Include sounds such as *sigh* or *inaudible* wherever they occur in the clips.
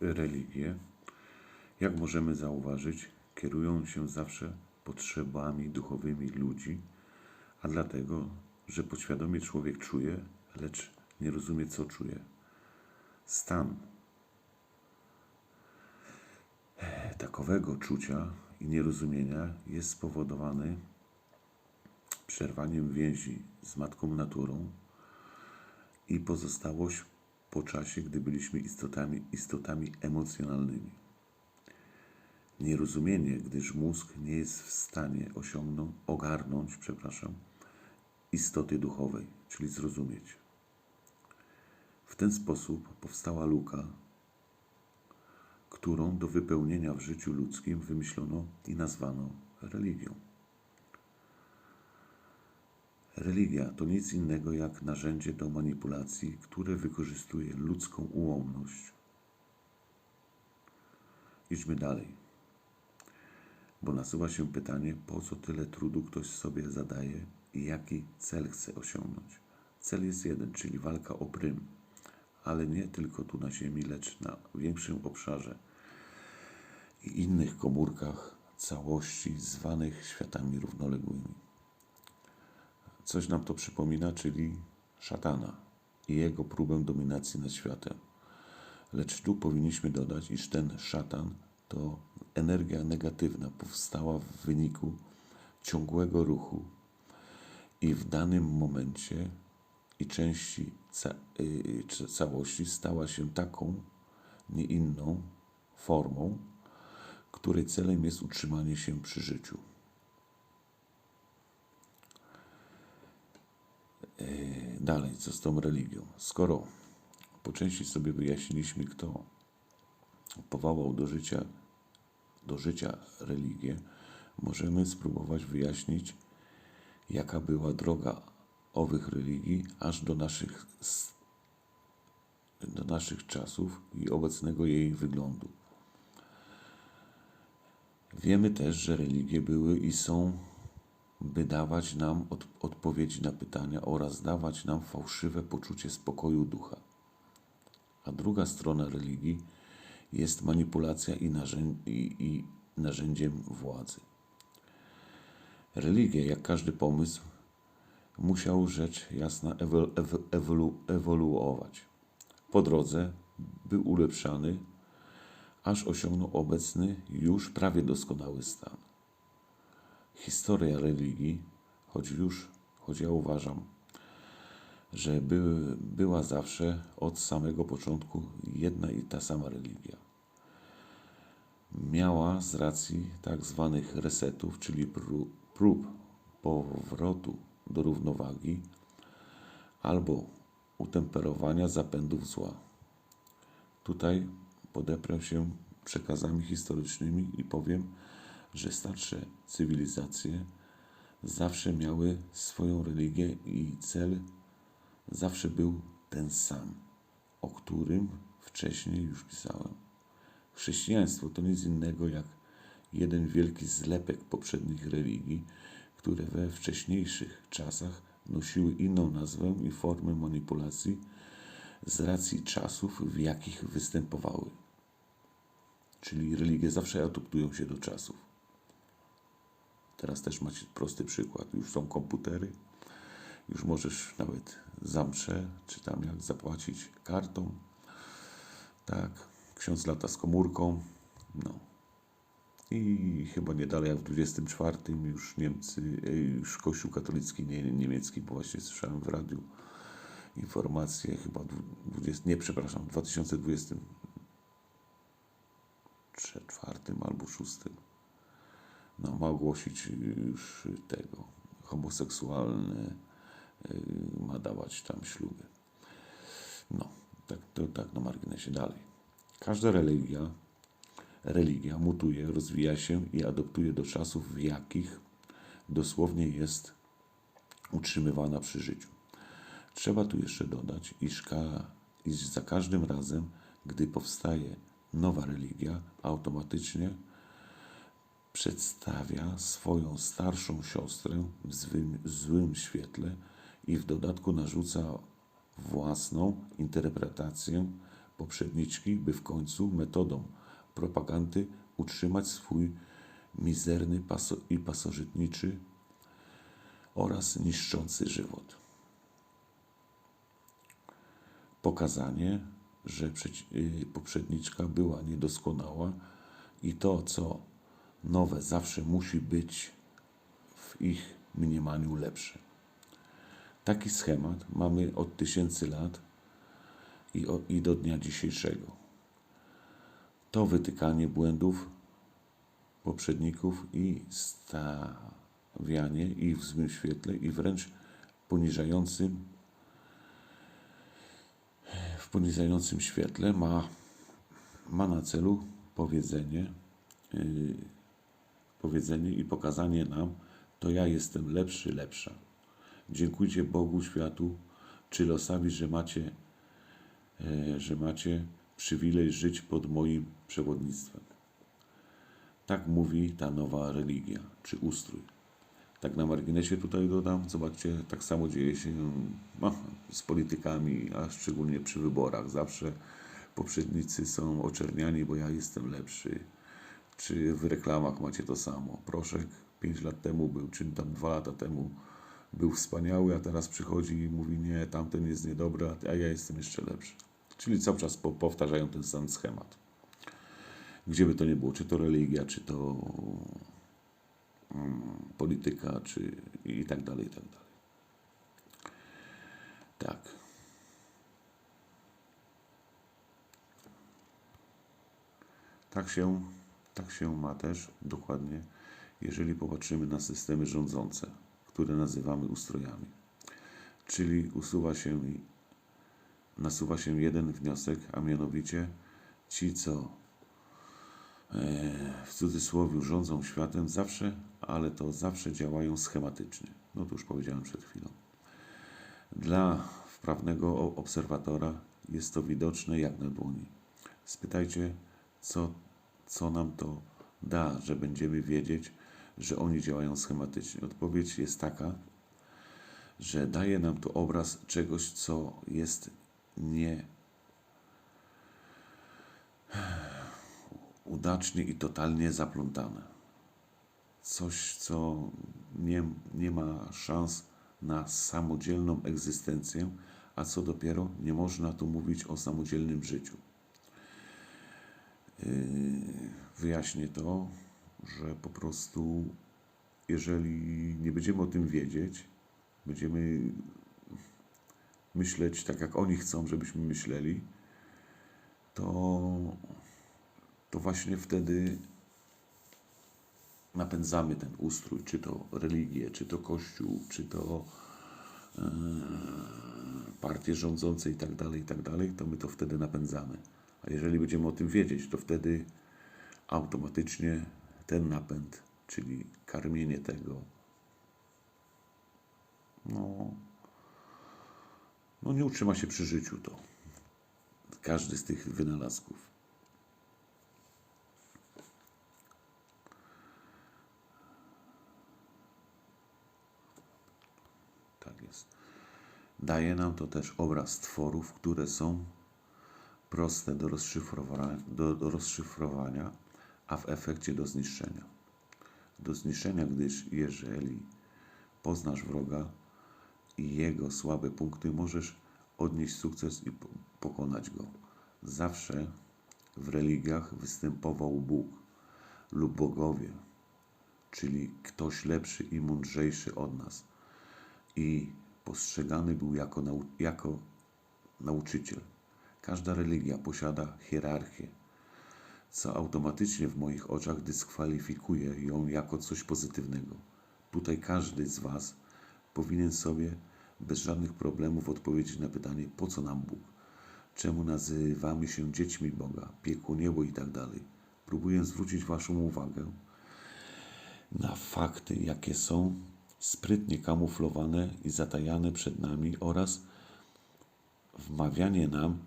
religie, jak możemy zauważyć, kierują się zawsze potrzebami duchowymi ludzi, a dlatego, że podświadomie człowiek czuje, lecz nie rozumie, co czuje. Stan takowego czucia i nierozumienia jest spowodowany przerwaniem więzi z matką naturą i pozostałość po czasie, gdy byliśmy istotami, istotami emocjonalnymi. Nierozumienie, gdyż mózg nie jest w stanie osiągnąć, ogarnąć, przepraszam, istoty duchowej, czyli zrozumieć. W ten sposób powstała luka, którą do wypełnienia w życiu ludzkim wymyślono i nazwano religią. Religia to nic innego jak narzędzie do manipulacji, które wykorzystuje ludzką ułomność. Idźmy dalej, bo nasuwa się pytanie, po co tyle trudu ktoś sobie zadaje i jaki cel chce osiągnąć. Cel jest jeden, czyli walka o prym, ale nie tylko tu na Ziemi, lecz na większym obszarze i innych komórkach całości zwanych światami równoległymi. Coś nam to przypomina, czyli szatana i jego próbę dominacji nad światem. Lecz tu powinniśmy dodać, iż ten szatan to energia negatywna powstała w wyniku ciągłego ruchu i w danym momencie i części ca y, całości stała się taką, nie inną formą, której celem jest utrzymanie się przy życiu. Dalej, co z tą religią? Skoro po części sobie wyjaśniliśmy, kto powołał do życia, do życia religię, możemy spróbować wyjaśnić, jaka była droga owych religii aż do naszych, do naszych czasów i obecnego jej wyglądu. Wiemy też, że religie były i są, by dawać nam od, odpowiedzi na pytania oraz dawać nam fałszywe poczucie spokoju ducha. A druga strona religii jest manipulacja i, i, i narzędziem władzy. Religia, jak każdy pomysł, musiał rzecz jasna ewolu, ewoluować. Po drodze był ulepszany, aż osiągnął obecny, już prawie doskonały stan. Historia religii, choć już, choć ja uważam, że by, była zawsze od samego początku jedna i ta sama religia. Miała z racji tak zwanych resetów, czyli prób powrotu do równowagi albo utemperowania zapędów zła. Tutaj podeprę się przekazami historycznymi i powiem, że starsze cywilizacje zawsze miały swoją religię i cel zawsze był ten sam, o którym wcześniej już pisałem. Chrześcijaństwo to nic innego jak jeden wielki zlepek poprzednich religii, które we wcześniejszych czasach nosiły inną nazwę i formę manipulacji z racji czasów, w jakich występowały. Czyli religie zawsze adaptują się do czasów. Teraz też macie prosty przykład. Już są komputery, już możesz nawet zamrze, czy tam jak zapłacić kartą. Tak, ksiądz lata z komórką. No. I chyba nie dalej jak w 24 już Niemcy, e, już Kościół katolicki nie, niemiecki, bo właśnie słyszałem w radiu informacje, chyba 20, nie przepraszam, w 2024 albo 6 no, ma ogłosić już tego, homoseksualne yy, ma dawać tam śluby. No, tak, to tak na marginesie dalej. Każda religia, religia mutuje, rozwija się i adoptuje do czasów, w jakich dosłownie jest utrzymywana przy życiu. Trzeba tu jeszcze dodać, iż, ka, iż za każdym razem, gdy powstaje nowa religia, automatycznie przedstawia swoją starszą siostrę w złym, złym świetle i w dodatku narzuca własną interpretację poprzedniczki, by w końcu metodą propagandy utrzymać swój mizerny paso- i pasożytniczy oraz niszczący żywot. Pokazanie, że y, poprzedniczka była niedoskonała i to, co nowe, zawsze musi być w ich mniemaniu lepsze. Taki schemat mamy od tysięcy lat i, o, i do dnia dzisiejszego. To wytykanie błędów poprzedników i stawianie ich w złym świetle i wręcz poniżającym w poniżającym świetle ma, ma na celu powiedzenie, yy, powiedzenie i pokazanie nam, to ja jestem lepszy, lepsza. Dziękujcie Bogu, światu czy losowi, że macie, e, że macie przywilej żyć pod moim przewodnictwem. Tak mówi ta nowa religia czy ustrój. Tak na marginesie tutaj dodam, zobaczcie, tak samo dzieje się no, z politykami, a szczególnie przy wyborach. Zawsze poprzednicy są oczerniani, bo ja jestem lepszy. Czy w reklamach macie to samo? Proszek 5 lat temu był, czy tam 2 lata temu był wspaniały, a teraz przychodzi i mówi nie, tamten jest niedobry, a ja jestem jeszcze lepszy. Czyli cały czas po- powtarzają ten sam schemat. Gdzie by to nie było, czy to religia, czy to mm, polityka, czy i tak dalej, i tak dalej. Tak. Tak się, tak się ma też dokładnie, jeżeli popatrzymy na systemy rządzące, które nazywamy ustrojami. Czyli usuwa się, nasuwa się jeden wniosek, a mianowicie ci, co e, w cudzysłowie rządzą światem zawsze, ale to zawsze działają schematycznie. No to już powiedziałem przed chwilą. Dla wprawnego obserwatora jest to widoczne jak na dłoni. Spytajcie, co, co nam to da, że będziemy wiedzieć, że oni działają schematycznie. Odpowiedź jest taka, że daje nam to obraz czegoś, co jest nie udacznie i totalnie zaplątane. Coś, co nie, nie ma szans na samodzielną egzystencję, a co dopiero nie można tu mówić o samodzielnym życiu. Yy, Wyjaśnię to, że po prostu, jeżeli nie będziemy o tym wiedzieć, będziemy myśleć tak, jak oni chcą, żebyśmy myśleli, to, to właśnie wtedy napędzamy ten ustrój, czy to religię, czy to kościół, czy to e, partie rządzące i tak dalej, i tak dalej, to my to wtedy napędzamy. A jeżeli będziemy o tym wiedzieć, to wtedy automatycznie ten napęd, czyli karmienie tego, no, no nie utrzyma się przy życiu to. Każdy z tych wynalazków. Tak jest. Daje nam to też obraz tworów, które są proste do rozszyfrowania, do, do rozszyfrowania, a w efekcie do zniszczenia. Do zniszczenia, gdyż jeżeli poznasz wroga i jego słabe punkty, możesz odnieść sukces i po- pokonać go. Zawsze w religiach występował Bóg lub bogowie, czyli ktoś lepszy i mądrzejszy od nas i postrzegany był jako, nau- jako nauczyciel. Każda religia posiada hierarchię, co automatycznie w moich oczach dyskwalifikuje ją jako coś pozytywnego. Tutaj każdy z Was powinien sobie bez żadnych problemów odpowiedzieć na pytanie, po co nam Bóg, czemu nazywamy się dziećmi Boga, piekło, niebo i tak dalej. Próbuję zwrócić Waszą uwagę na fakty, jakie są sprytnie kamuflowane i zatajane przed nami oraz wmawianie nam,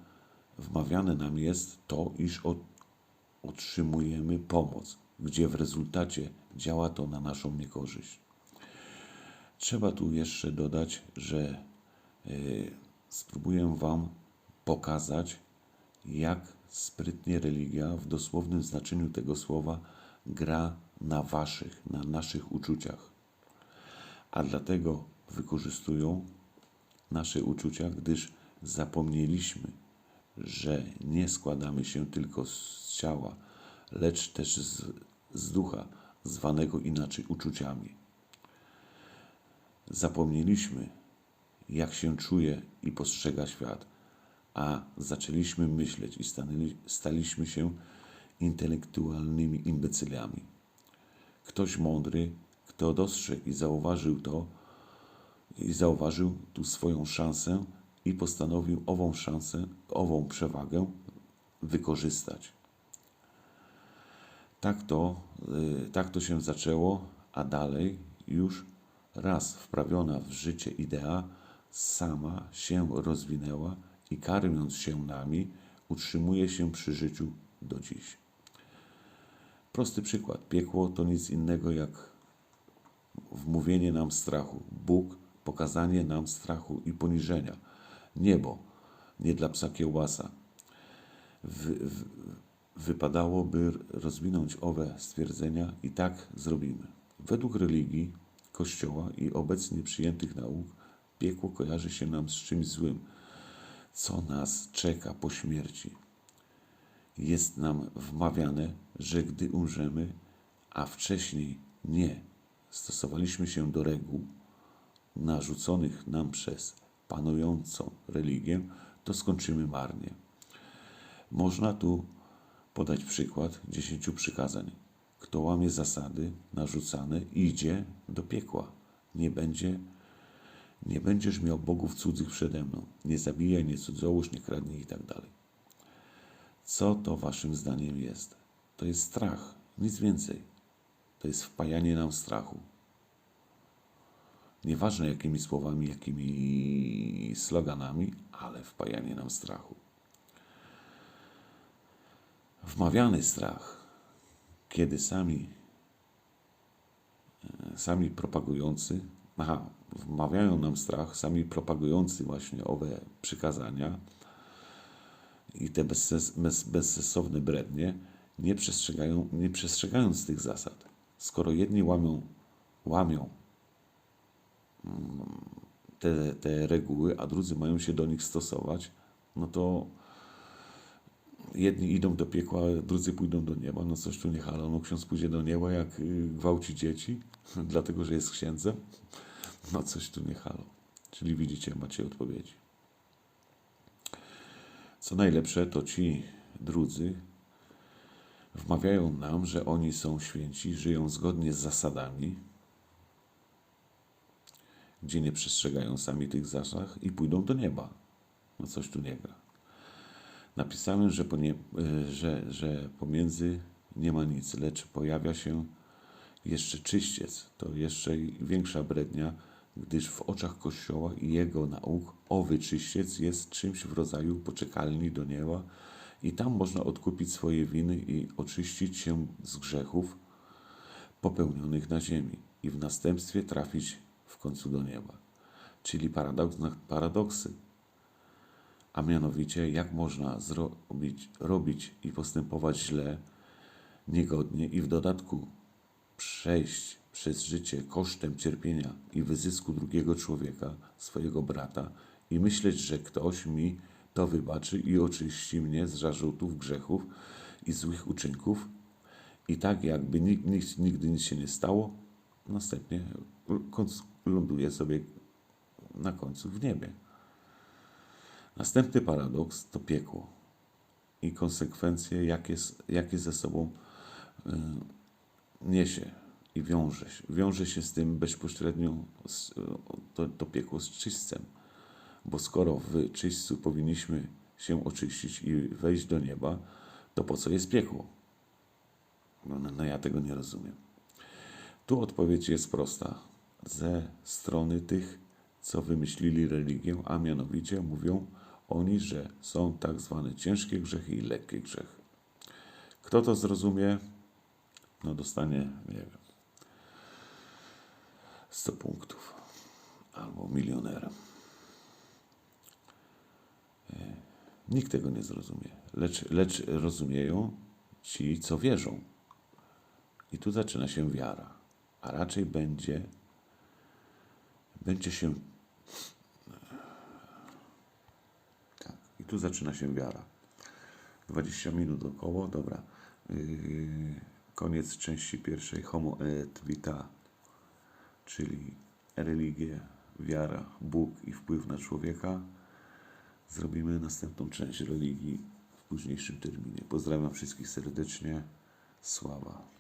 wmawiane nam jest to, iż otrzymujemy pomoc, gdzie w rezultacie działa to na naszą niekorzyść. Trzeba tu jeszcze dodać, że y, spróbuję Wam pokazać, jak sprytnie religia w dosłownym znaczeniu tego słowa gra na waszych, na naszych uczuciach. A dlatego wykorzystują nasze uczucia, gdyż zapomnieliśmy, że nie składamy się tylko z ciała, lecz też z, z ducha, zwanego inaczej uczuciami. Zapomnieliśmy, jak się czuje i postrzega świat, a zaczęliśmy myśleć i stanęli, staliśmy się intelektualnymi imbecylami. Ktoś mądry, kto dostrzegł i zauważył to, i zauważył tu swoją szansę i postanowił ową szansę, ową przewagę wykorzystać. Tak to, y, tak to się zaczęło, a dalej już raz wprawiona w życie idea sama się rozwinęła i karmiąc się nami, utrzymuje się przy życiu do dziś. Prosty przykład. Piekło to nic innego jak wmówienie nam strachu. Bóg, pokazanie nam strachu i poniżenia. Niebo, nie dla psa kiełbasa. Wy, w, wypadałoby rozwinąć owe stwierdzenia i tak zrobimy. Według religii, Kościoła i obecnie przyjętych nauk, piekło kojarzy się nam z czymś złym, co nas czeka po śmierci. Jest nam wmawiane, że gdy umrzemy, a wcześniej nie stosowaliśmy się do reguł narzuconych nam przez panującą religię, to skończymy marnie. Można tu podać przykład dziesięciu przykazań. Kto łamie zasady narzucane, idzie do piekła. Nie będzie, nie będziesz miał bogów cudzych przede mną. Nie zabijaj, nie cudzołóż, nie kradnij i tak. Co to waszym zdaniem jest? To jest strach, nic więcej. To jest wpajanie nam strachu. Nieważne jakimi słowami, jakimi sloganami, ale wpajanie nam strachu. Wmawiany strach, kiedy sami, e, sami propagujący, aha, wmawiają nam strach, sami propagujący właśnie owe przykazania i te bezsens, bez, bezsensowne brednie, nie, przestrzegają, nie przestrzegając tych zasad. Skoro jedni łamią, łamią te, te reguły, a drudzy mają się do nich stosować, no to jedni idą do piekła, drudzy pójdą do nieba. No coś tu nie halo. No ksiądz pójdzie do nieba, jak y, gwałci dzieci, *laughs* dlatego że jest księdzem. No coś tu nie halo. Czyli widzicie, macie odpowiedzi. Co najlepsze, to ci drudzy wmawiają nam, że oni są święci, żyją zgodnie z zasadami, gdzie nie przestrzegają sami tych zasad i pójdą do nieba. No coś tu nie gra. Napisałem, że, ponie, że, że pomiędzy nie ma nic, lecz pojawia się jeszcze czyściec. To jeszcze większa brednia, gdyż w oczach Kościoła i jego nauk owy czyściec jest czymś w rodzaju poczekalni do nieba i tam można odkupić swoje winy i oczyścić się z grzechów popełnionych na ziemi i w następstwie trafić w końcu do nieba. Czyli paradoks na paradoksy. A mianowicie, jak można zrobić, robić i postępować źle, niegodnie i w dodatku przejść przez życie kosztem cierpienia i wyzysku drugiego człowieka, swojego brata, i myśleć, że ktoś mi to wybaczy i oczyści mnie z zarzutów, grzechów i złych uczynków, i tak jakby nigdy, nigdy nic się nie stało, następnie ląduje sobie na końcu w niebie. Następny paradoks to piekło i konsekwencje, jakie, jakie ze sobą y, niesie i wiąże się. Wiąże się z tym bezpośrednio z, to, to piekło z czyśćcem, bo skoro w czyśćcu powinniśmy się oczyścić i wejść do nieba, to po co jest piekło? No, no, no ja tego nie rozumiem. Tu odpowiedź jest prosta. Ze strony tych, co wymyślili religię, a mianowicie mówią oni, że są tak zwane ciężkie grzechy i lekkie grzechy. Kto to zrozumie, no dostanie, nie wiem, 100 punktów albo milionera. Nikt tego nie zrozumie, lecz, lecz rozumieją ci, co wierzą. I tu zaczyna się wiara, a raczej będzie, będzie się. Tak, i tu zaczyna się wiara. 20 minut około, dobra. Yy, koniec części pierwszej, Homo et vita, czyli religie, wiara, Bóg i wpływ na człowieka. Zrobimy następną część religii w późniejszym terminie. Pozdrawiam wszystkich serdecznie. Sława.